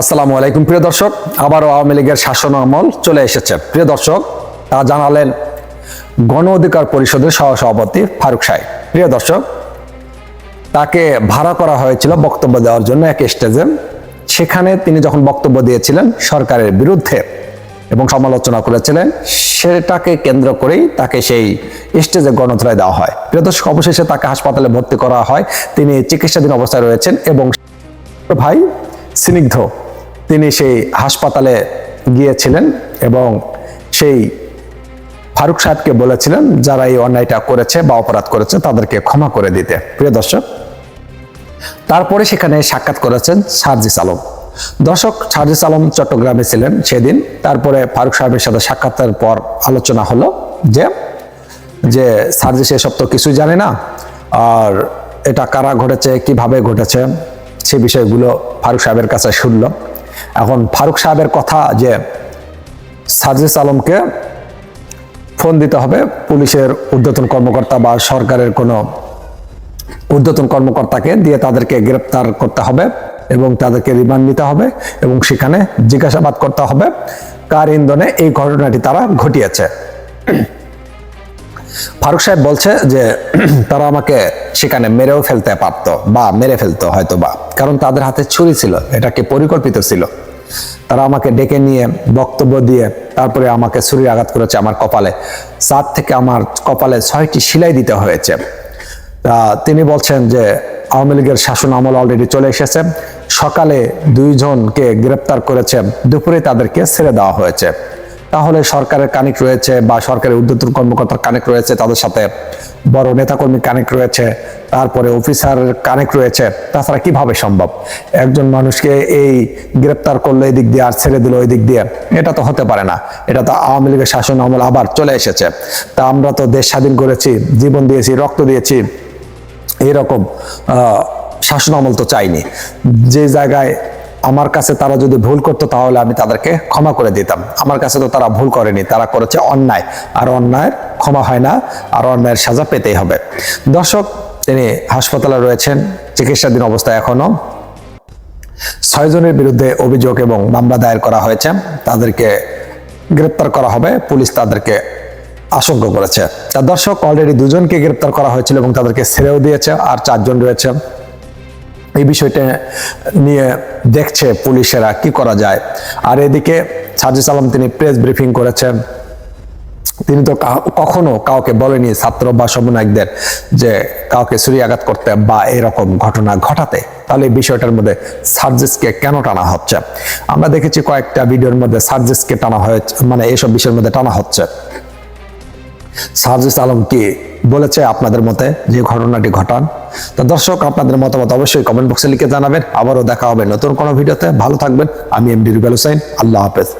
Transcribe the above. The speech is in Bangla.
আসসালামু আলাইকুম, প্রিয় দর্শক। আবারও আওয়ামী লীগের শাসন আমল চলে এসেছে। প্রিয় দর্শক, তা জানালেন গণ অধিকার পরিষদের সহসভাপতি ফারুক সাহেব। প্রিয় দর্শক, তাকে ভাড়া করা হয়েছিল বক্তব্য দেওয়ার জন্য এক স্টেজে। সেখানে তিনি যখন বক্তব্য দিয়েছিলেন সরকারের বিরুদ্ধে এবং সমালোচনা করেছিলেন, সেটাকে কেন্দ্র করেই তাকে সেই স্টেজে গণধরায় দেওয়া হয়। প্রিয় দর্শক, অবশেষে তাকে হাসপাতালে ভর্তি করা হয়। তিনি চিকিৎসাধীন অবস্থায় রয়েছেন এবং ভাই, স্নিগ্ধ তিনি সেই হাসপাতালে গিয়েছিলেন এবং সেই ফারুক সাহেবকে বলেছিলেন, যারা এই অন্যায়টা করেছে বা অপরাধ করেছে, তাদেরকে ক্ষমা করে দিতে। প্রিয় দর্শক, তারপরে সেখানে সাক্ষাৎ করেছেন সার্জিস আলম। দর্শক, সার্জিস আলম চট্টগ্রামে ছিলেন সেদিন। তারপরে ফারুক সাহেবের সাথে সাক্ষাতের পর আলোচনা হলো যে যে সার্জিস এসব তো কিছুই জানে না, আর এটা কারা ঘটেছে, কীভাবে ঘটেছে, সে বিষয়গুলো ফারুক সাহেবের কাছে শুনল। এখন ফারুক সাহেবের কথা যে সার্জিস আলমকে ফোন দিতে হবে, পুলিশের ঊর্ধ্বতন কর্মকর্তা বা সরকারের কোনো ঊর্ধ্বতন কর্মকর্তাকে দিয়ে তাদেরকে গ্রেপ্তার করতে হবে এবং তাদেরকে রিমান্ড নিতে হবে এবং সেখানে জিজ্ঞাসাবাদ করতে হবে কার ইন্ধনে এই ঘটনাটি তারা ঘটিয়েছে। ফারুক সাহেব বলছে যে, তারা আমাকে সেখানে মেরেও ফেলতে পারত বা মেরে ফেলতো হয়তো বা কারণ তাদের হাতে ছুরি ছিল এটা কি পরিকল্পিত ছিল। তারা আমাকে ডেকে নিয়ে, বক্তব্য দিয়ে, তারপরে আমাকে ছুরির আঘাত করেছে আমার কপালে। চার থেকে আমার কপালে ছয়টি সেলাই দিতে হয়েছে। তিনি বলছেন যে, আওয়ামী লীগের শাসন আমল অলরেডি চলে এসেছে। সকালে দুইজনকে গ্রেপ্তার করেছে। দুপুরে তাদেরকে ছেড়ে দেওয়া হয়েছে। তাহলে সরকারের কানেক্ট রয়েছে বা সরকারের উদ্যোতন কর্মকর্তার কানেক্ট রয়েছে, তাদের সাথে বড় নেতাকর্মী কানেক্ট রয়েছে, তারপরে অফিসার কানেক্ট রয়েছে। তাছাড়া কীভাবে সম্ভব? একজন মানুষকে এই গ্রেপ্তার করল এই দিক দিয়ে আর ছেড়ে দিল ওই দিক দিয়ে, এটা তো হতে পারে না। এটা তো আওয়ামী লীগের শাসন আমল আবার চলে এসেছে। তা আমরা তো দেশ স্বাধীন করেছি, জীবন দিয়েছি, রক্ত দিয়েছি এরকম শাসন আমল তো চাইনি। যে জায়গায় আমার কাছে তারা যদি ভুল করতো তাহলে আমি তাদেরকে ক্ষমা করে দিতাম। আমার কাছে তো তারা ভুল করেনি, তারা করেছে অন্যায়। আর অন্যায়ের ক্ষমা হয় না, আর অন্যায়ের সাজা পেতেই হবে। দর্শক, তিনি হাসপাতালে রয়েছেন, চিকিৎসাধীন অবস্থায় এখনও। ছয়জনের বিরুদ্ধে অভিযোগ এবং মামলা দায়ের করা হয়েছে। তাদেরকে গ্রেপ্তার করা হবে, পুলিশ তাদেরকে আশঙ্কা করেছে। দর্শক অলরেডি দুজনকে গ্রেপ্তার করা হয়েছিল এবং তাদেরকে ছেড়েও দিয়েছে, আর চারজন রয়েছে। এই বিষয়টা নিয়ে দেখছে পুলিশেরা কি করা যায়। আর এদিকে সাজিস আলম তিনি প্রেস ব্রিফিং করেছেন। তিনি তো কখনো কাউকে বলেনি ছাত্র বা সমন্বয়কদের যে কাউকে আঘাত করতে বা এরকম ঘটনা ঘটাতে। তাহলে এই বিষয়টার মধ্যে সার্জেসকে কেন টানা হচ্ছে? আমরা দেখেছি কয়েকটা ভিডিওর মধ্যে সার্জেসকে টানা হয়েছে মানে এইসব বিষয়ের মধ্যে টানা হচ্ছে। সার্জিস আলম কি বলেছে আপনাদের মতে যে ঘটনাটি ঘটান। তা দর্শক, আপনাদের মতামত অবশ্যই কমেন্ট বক্সে লিখে জানাবেন। আবারও দেখা হবে নতুন কোনো ভিডিওতে। ভালো থাকবেন। আমি এমডি রুবেল হোসেন। আল্লাহ হাফেজ।